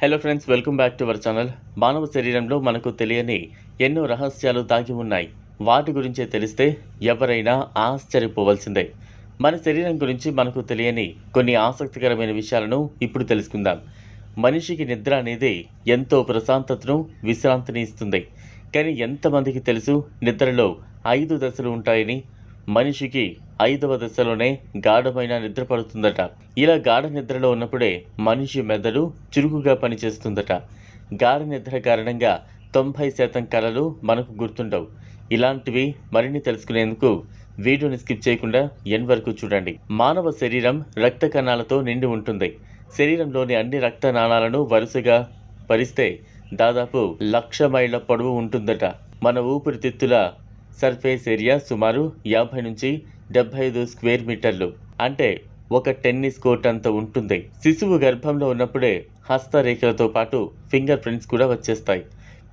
Hello friends welcome back to our channel మానవ శరీరంలో మనకు తెలియని ఎన్నో రహస్యాలు దాగి ఉన్నాయి. వాటి గురించే తెలిస్తే ఎవరైనా ఆశ్చర్యపోవలసిందే. మన శరీరం గురించి మనకు తెలియని కొన్ని ఆసక్తికరమైన విషయాలను ఇప్పుడు తెలుసుకుందాం. మనిషికి నిద్ర అనేది ఎంతో ప్రశాంతతను విశ్రాంతిని ఇస్తుంది. కానీ ఎంతమందికి తెలుసు నిద్రలో ఐదు దశలు ఉంటాయని? మనిషికి ఐదవ దశలోనే గాఢమైన నిద్ర పడుతుందట ఇలా గాఢ నిద్రలో ఉన్నప్పుడే మనిషి మెదడు చురుకుగా పనిచేస్తుందట. గాఢ నిద్ర కారణంగా తొంభై శాతం కళలు మనకు గుర్తుండవు. ఇలాంటివి మరిన్ని తెలుసుకునేందుకు వీడియోని స్కిప్ చేయకుండా ఎన్ వరకు చూడండి. మానవ శరీరం రక్త కణాలతో నిండి ఉంటుంది. శరీరంలోని అన్ని రక్త నాళాలను వరుసగా పరిస్తే దాదాపు లక్ష మైళ్ళ పొడవు ఉంటుందట. మన ఊపిరితిత్తుల సర్ఫేస్ ఏరియా సుమారు యాభై నుంచి డెబ్బై ఐదు స్క్వేర్ మీటర్లు. అంటే ఒక టెన్నిస్ కోర్ట్ అంత ఉంటుంది. శిశువు గర్భంలో ఉన్నప్పుడే హస్తరేఖలతో పాటు ఫింగర్ ప్రింట్స్ కూడా వచ్చేస్తాయి.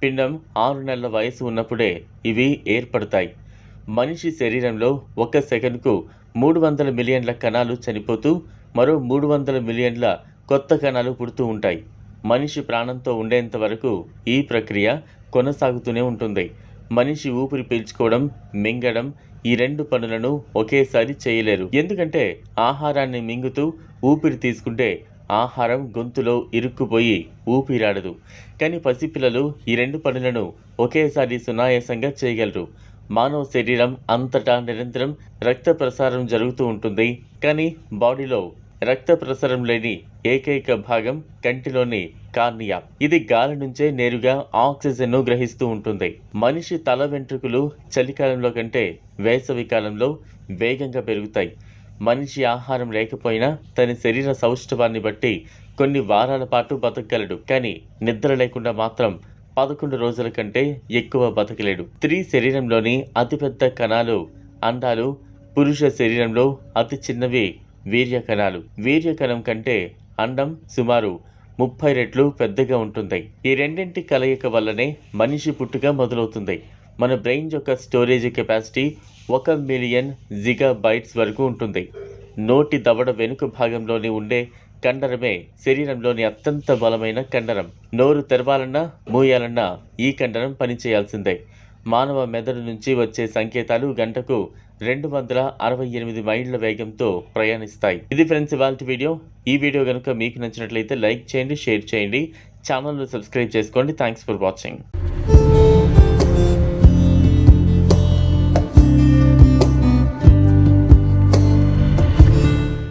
పిండం ఆరు నెలల వయసు ఉన్నప్పుడే ఇవి ఏర్పడతాయి. మనిషి శరీరంలో ఒక సెకండ్కు మూడు వందల మిలియన్ల కణాలు చనిపోతూ మరో మూడు వందల మిలియన్ల కొత్త కణాలు పుడుతూ ఉంటాయి. మనిషి ప్రాణంతో ఉండేంత వరకు ఈ ప్రక్రియ కొనసాగుతూనే ఉంటుంది. మనిషి ఊపిరి పీల్చుకోవడం మింగడం ఈ రెండు పనులను ఒకేసారి చేయలేరు. ఎందుకంటే ఆహారాన్ని మింగుతూ ఊపిరి తీసుకుంటే ఆహారం గొంతులో ఇరుక్కుపోయి ఊపిరాడదు. కానీ పసిపిల్లలు ఈ రెండు పనులను ఒకేసారి సునాయాసంగా చేయగలరు. మానవ శరీరం అంతటా నిరంతరం రక్త ప్రసారం జరుగుతూ ఉంటుంది. కానీ బాడీలో రక్త ప్రసారం లేని ఏకైక భాగం కంటిలోని కార్నియా. ఇది గాలి నుంచే నేరుగా ఆక్సిజన్ను గ్రహిస్తూ ఉంటుంది. మనిషి తల వెంట్రుకలు చలికాలంలో కంటే వేసవి కాలంలో వేగంగా పెరుగుతాయి. మనిషి ఆహారం లేకపోయినా తన శరీర సౌష్ఠవాన్ని బట్టి కొన్ని వారాల పాటు బతకగలడు. కానీ నిద్ర లేకుండా మాత్రం పదకొండు రోజుల కంటే ఎక్కువ బతకలేడు. స్త్రీ శరీరంలోని అతిపెద్ద కణాలు అండాలు పురుష శరీరంలో అతి చిన్నవి వీర్య కణాలు వీర్య కణం కంటే అండం సుమారు ముప్పై రెట్లు పెద్దగా ఉంటుంది. ఈ రెండింటి కలయిక వల్లనే మనిషి పుట్టుక మొదలవుతుంది. మన బ్రెయిన్ యొక్క స్టోరేజ్ కెపాసిటీ ఒక మిలియన్ జిగా బైట్స్ వరకు ఉంటుంది. నోటి దవడ వెనుక భాగంలోని ఉండే కండరమే శరీరంలోని అత్యంత బలమైన కండరం. నోరు తెరవాలన్నా మూయాలన్నా ఈ కండరం పనిచేయాల్సిందే. మానవ మెదడు నుంచి వచ్చే సంకేతాలు గంటకు రెండు వందల అరవై ఎనిమిది మైళ్ళ వేగంతో ప్రయాణిస్తాయి. ఇది ఫ్రెండ్స్ ఇవాళ వీడియో. ఈ వీడియో కనుక మీకు నచ్చినట్లయితే లైక్ చేయండి షేర్ చేయండి. ఛానల్ను సబ్స్క్రైబ్ చేసుకోండి. Thanks for watching.